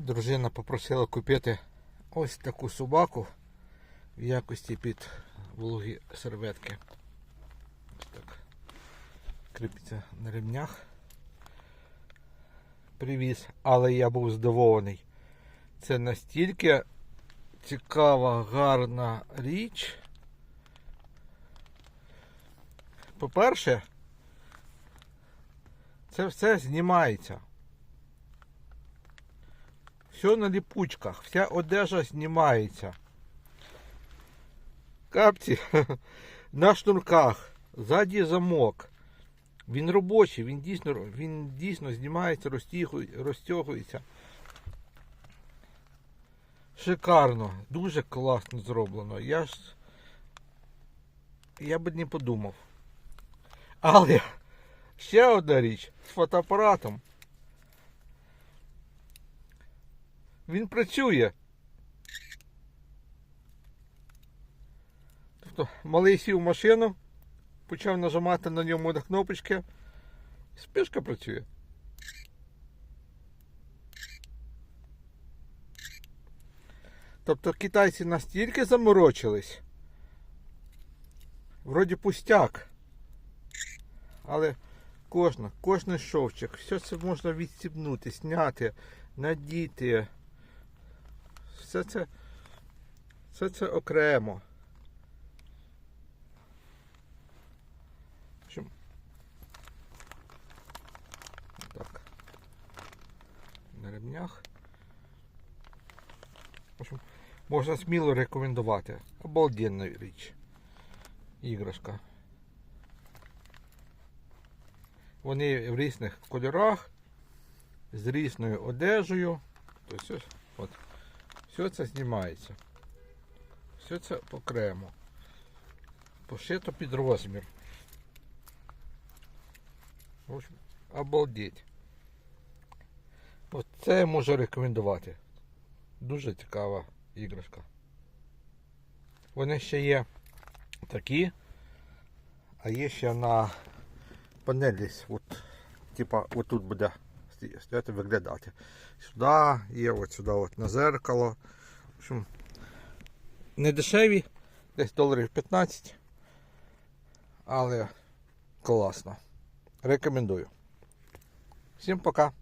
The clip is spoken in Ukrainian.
Дружина попросила купити ось таку собаку в якості під вологі серветки. Ось так. Кріпиться на ремнях. Привіз, але я був здивований. Це настільки цікава, гарна річ. По-перше, це все знімається. Все на ліпучках, вся одежа знімається. Капці на шнурках, ззаді замок. Він робочий, він дійсно, він дійсно знімається, розтягується. Шикарно, дуже класно зроблено. Я ж. Я би не подумав. Але ще одна річ з фотоапаратом. Він працює. Тобто малий сів в машину, почав нажимати на ньому на кнопочки. Спишка працює. Тобто китайці настільки заморочились. Вроді пустяк. Але кожна, кожний шовчик, все це можна відстібнути, зняти, надіти. Все це, все це окремо. Так. На ремнях. В общем, можна сміло рекомендувати. Обалденна річ. Іграшка. Вони в різних кольорах, з різною одежею. Тобто, от, все це знімається. Все це окремо. Пошито під розмір. В общем, обалдеть. От це я можу рекомендувати. Дуже цікава іграшка. Вони ще є такі, а є ще на панелі. От, типа, отут буде стояти виглядати. Сюди є, от сюди от на зеркало. В общем, не дешеві, десь доларів 15. Але класно. Рекомендую. Всім пока.